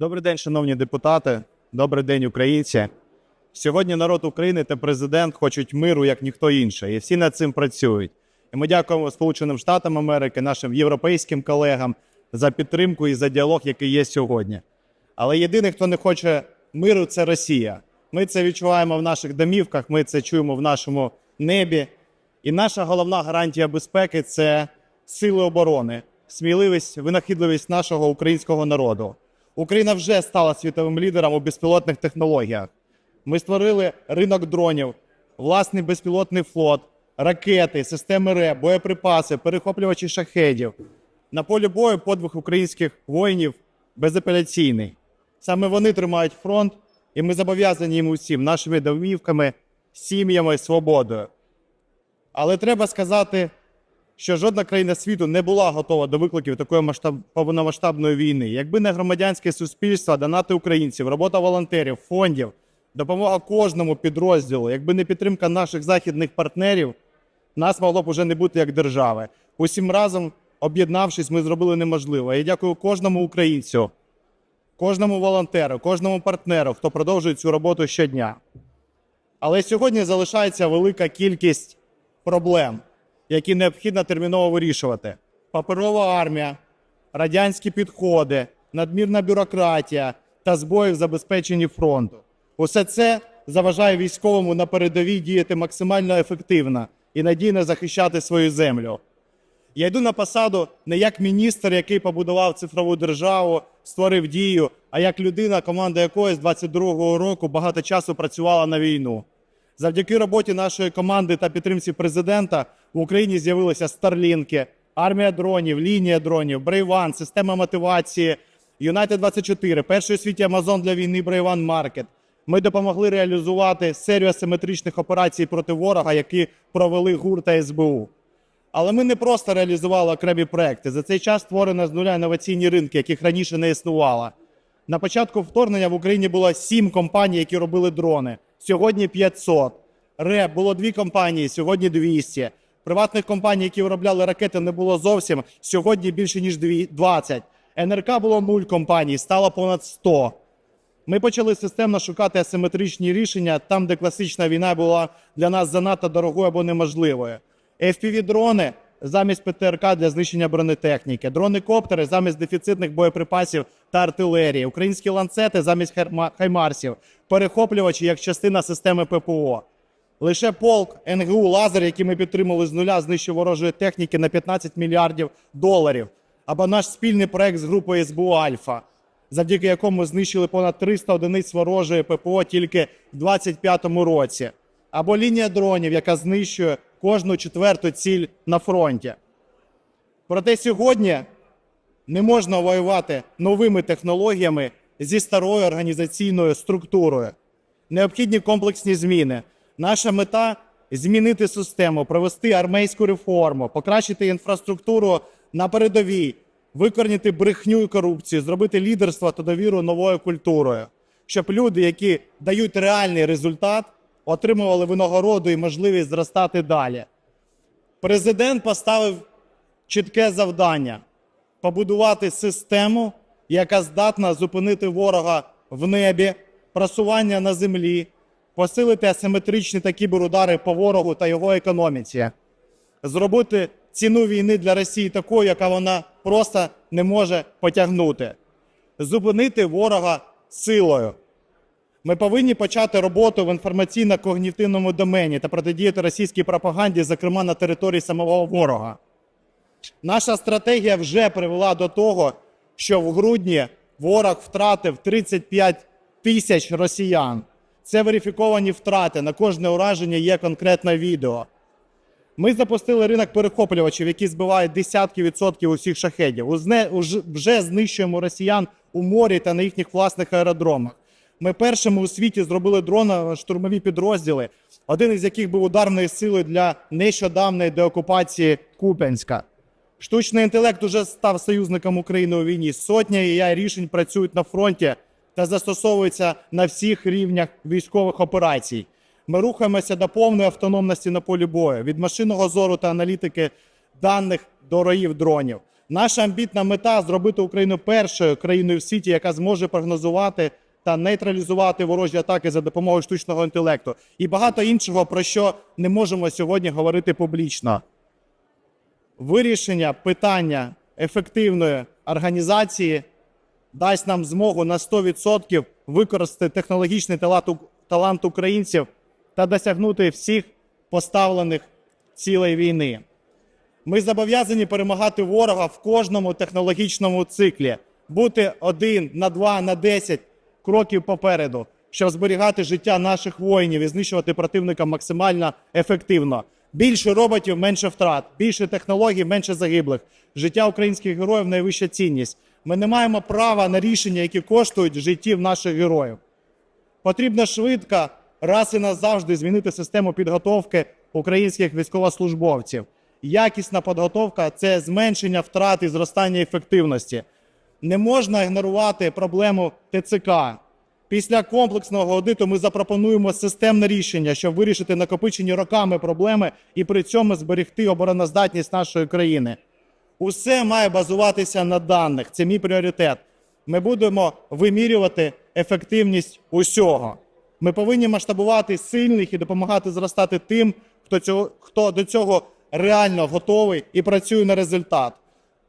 Добрий день, шановні депутати. Добрий день, українці. Сьогодні народ України та президент хочуть миру, як ніхто інший, і всі над цим працюють. І ми дякуємо Сполученим Штатам Америки, нашим європейським колегам за підтримку і за діалог, який є сьогодні. Але єдиний, хто не хоче миру, це Росія. Ми це відчуваємо в наших домівках, ми це чуємо в нашому небі. І наша головна гарантія безпеки це сили оборони, сміливість, винахідливість нашого українського народу. Україна вже стала світовим лідером у безпілотних технологіях. Ми створили ринок дронів, власний безпілотний флот, ракети, системи РЕБ, боєприпаси, перехоплювачі шахедів. На полі бою подвиг українських воїнів безапеляційний. Саме вони тримають фронт, і ми зобов'язані їм усім нашими домівками, сім'ями, свободою. Але треба сказати, що жодна країна світу не була готова до викликів такої масштаб... повномасштабної війни. Якби не громадянське суспільство, донати українців, робота волонтерів, фондів, допомога кожному підрозділу, якби не підтримка наших західних партнерів, нас могло б уже не бути як держави. Усім разом, об'єднавшись, ми зробили неможливе. Я дякую кожному українцю, кожному волонтеру, кожному партнеру, хто продовжує цю роботу щодня. Але сьогодні залишається велика кількість проблем, які необхідно терміново вирішувати: паперова армія, радянські підходи, надмірна бюрократія та збої в забезпеченні фронту. Усе це заважає військовому на передовій діяти максимально ефективно і надійно захищати свою землю. Я йду на посаду не як міністр, який побудував цифрову державу, створив дію, а як людина, команда якої з 22-го року багато часу працювала на війну. Завдяки роботі нашої команди та підтримці президента в Україні з'явилися старлінки, армія дронів, лінія дронів, Брейван, система мотивації, United 24, перший світі Амазон для війни Брейван Маркет. Ми допомогли реалізувати серію асиметричних операцій проти ворога, які провели ГУР та СБУ. Але ми не просто реалізували окремі проекти. За цей час створено з нуля інноваційні ринки, яких раніше не існувало. На початку вторгнення в Україні було сім компаній, які робили дрони. Сьогодні 500. РЕБ було дві компанії, сьогодні 200. Приватних компаній, які виробляли ракети, не було зовсім. Сьогодні більше ніж дві- 20. НРК було нуль компаній, стало понад 100. Ми почали системно шукати асиметричні рішення там, де класична війна була для нас занадто дорогою або неможливою. FPV-дрони замість ПТРК для знищення бронетехніки, дрони-коптери замість дефіцитних боєприпасів та артилерії, українські ланцети замість хаймарсів, перехоплювачі як частина системи ППО. Лише полк НГУ Лазер, який ми підтримали з нуля, знищив ворожої техніки на 15 мільярдів доларів. Або наш спільний проект з групою СБУ Альфа, завдяки якому знищили понад 300 одиниць ворожої ППО тільки в 2025 році. Або лінія дронів, яка знищує кожну четверту ціль на фронті. Проте сьогодні не можна воювати новими технологіями зі старою організаційною структурою. Необхідні комплексні зміни. Наша мета змінити систему, провести армейську реформу, покращити інфраструктуру на передовій, викорінити брехню і корупцію, зробити лідерство та довіру новою культурою, щоб люди, які дають реальний результат, отримували винагороду і можливість зростати далі. Президент поставив чітке завдання побудувати систему, яка здатна зупинити ворога в небі, просування на землі, посилити асиметричні та кіберудари по ворогу та його економіці, зробити ціну війни для Росії такою, яка вона просто не може потягнути, зупинити ворога силою. Ми повинні почати роботу в інформаційно-когнітивному домені та протидіяти російській пропаганді, зокрема на території самого ворога. Наша стратегія вже привела до того, що в грудні ворог втратив 35 тисяч росіян. Це верифіковані втрати. На кожне ураження є конкретне відео. Ми запустили ринок перехоплювачів, які збивають десятки відсотків усіх шахедів. Вже знищуємо росіян у морі та на їхніх власних аеродромах. Ми першими у світі зробили дроно-штурмові підрозділи, один із яких був ударною силою для нещодавної деокупації Куп'янська. Штучний інтелект уже став союзником України у війні. Сотня AI рішень працюють на фронті та застосовуються на всіх рівнях військових операцій. Ми рухаємося до повної автономності на полі бою від машинного зору та аналітики даних до роїв дронів. Наша амбітна мета зробити Україну першою країною в світі, яка зможе прогнозувати та нейтралізувати ворожі атаки за допомогою штучного інтелекту, і багато іншого, про що не можемо сьогодні говорити публічно. Вирішення питання ефективної організації дасть нам змогу на 100% використати технологічний талант, українців та досягнути всіх поставлених цілей війни. Ми зобов'язані перемагати ворога в кожному технологічному циклі, бути один на два на 10 кроків попереду, щоб зберігати життя наших воїнів і знищувати противника максимально ефективно. Більше роботів, менше втрат, більше технологій, менше загиблих. Життя українських героїв найвища цінність. Ми не маємо права на рішення, які коштують життів наших героїв. Потрібно швидко раз і назавжди змінити систему підготовки українських військовослужбовців. Якісна підготовка це зменшення втрат і зростання ефективності. Не можна ігнорувати проблему ТЦК. Після комплексного аудиту ми запропонуємо системне рішення, щоб вирішити накопичені роками проблеми і при цьому зберегти обороноздатність нашої країни. Усе має базуватися на даних. Це мій пріоритет. Ми будемо вимірювати ефективність усього. Ми повинні масштабувати сильних і допомагати зростати тим, хто, цього, хто до цього реально готовий і працює на результат.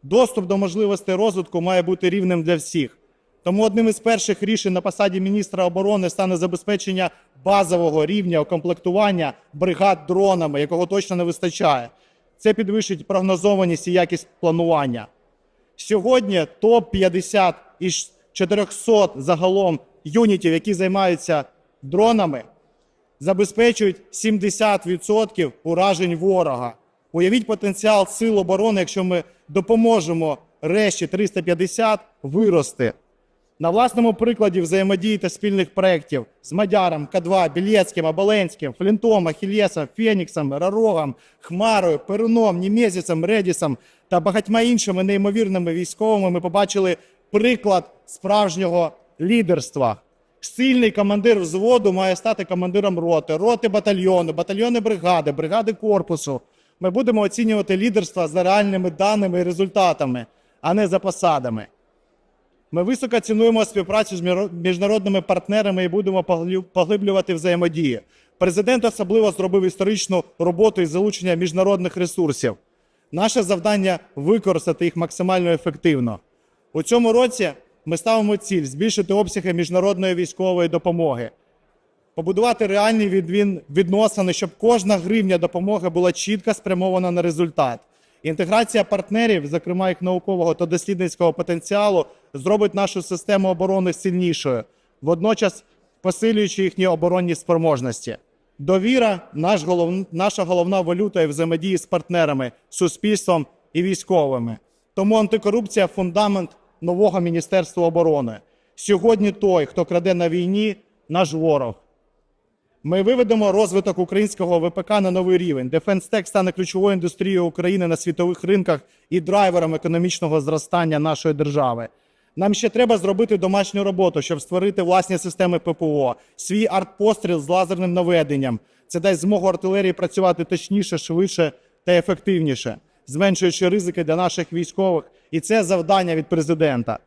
Доступ до можливостей розвитку має бути рівним для всіх. Тому одним із перших рішень на посаді міністра оборони стане забезпечення базового рівня укомплектування бригад дронами, якого точно не вистачає. Це підвищить прогнозованість і якість планування. Сьогодні топ-50 із 400 загалом юнітів, які займаються дронами, забезпечують 70% уражень ворога. Уявіть потенціал сил оборони, якщо ми допоможемо решті 350 вирости. На власному прикладі взаємодії та спільних проєктів з Мадяром, К2, Білєцьким, Оболенським, Флінтом, Ахілєсом, Феніксом, Рарогом, Хмарою, Перуном, Німезіцем, Редісом та багатьма іншими неймовірними військовими ми побачили приклад справжнього лідерства. Сильний командир взводу має стати командиром роти, роти батальйону, батальйони бригади, бригади корпусу. Ми будемо оцінювати лідерство за реальними даними і результатами, а не за посадами. Ми високо цінуємо співпрацю з міжнародними партнерами і будемо поглиблювати взаємодію. Президент особливо зробив історичну роботу із залучення міжнародних ресурсів. Наше завдання використати їх максимально ефективно. У цьому році ми ставимо ціль збільшити обсяги міжнародної військової допомоги, побудувати реальні відносини, щоб кожна гривня допомоги була чітко спрямована на результат. Інтеграція партнерів, зокрема їх наукового та дослідницького потенціалу, зробить нашу систему оборони сильнішою, водночас посилюючи їхні оборонні спроможності. Довіра наш голов... наша головна валюта і взаємодії з партнерами, суспільством і військовими. Тому антикорупція фундамент нового Міністерства оборони. Сьогодні той, хто краде на війні, наш ворог. Ми виведемо розвиток українського ВПК на новий рівень. Дефенстек стане ключовою індустрією України на світових ринках і драйвером економічного зростання нашої держави. Нам ще треба зробити домашню роботу, щоб створити власні системи ППО, свій артпостріл з лазерним наведенням. Це дасть змогу артилерії працювати точніше, швидше та ефективніше, зменшуючи ризики для наших військових. І це завдання від президента.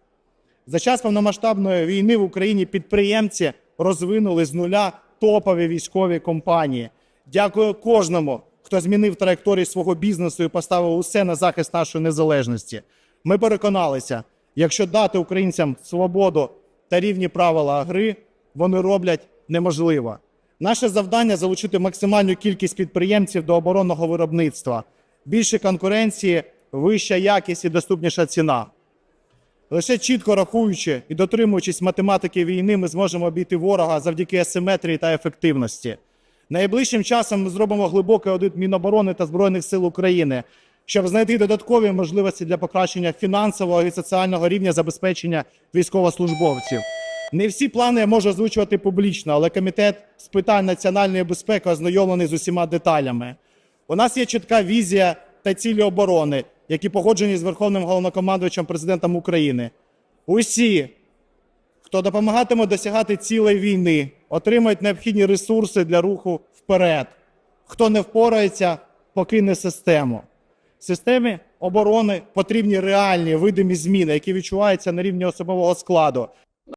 За час повномасштабної війни в Україні підприємці розвинули з нуля топові військові компанії. Дякую кожному, хто змінив траєкторію свого бізнесу і поставив усе на захист нашої незалежності. Ми переконалися, якщо дати українцям свободу та рівні правила гри, вони роблять неможливо. Наше завдання залучити максимальну кількість підприємців до оборонного виробництва. Більше конкуренції, вища якість і доступніша ціна. Лише чітко рахуючи і дотримуючись математики війни, ми зможемо обійти ворога завдяки асиметрії та ефективності. Найближчим часом ми зробимо глибокий аудит Міноборони та Збройних сил України, щоб знайти додаткові можливості для покращення фінансового і соціального рівня забезпечення військовослужбовців. Не всі плани я можу озвучувати публічно, але комітет з питань національної безпеки ознайомлений з усіма деталями. У нас є чітка візія та цілі оборони, які погоджені з Верховним головнокомандувачем президентом України. Усі, хто допомагатиме досягати цілей війни, отримають необхідні ресурси для руху вперед. Хто не впорається, покине систему. Системі оборони потрібні реальні видимі зміни, які відчуваються на рівні особового складу.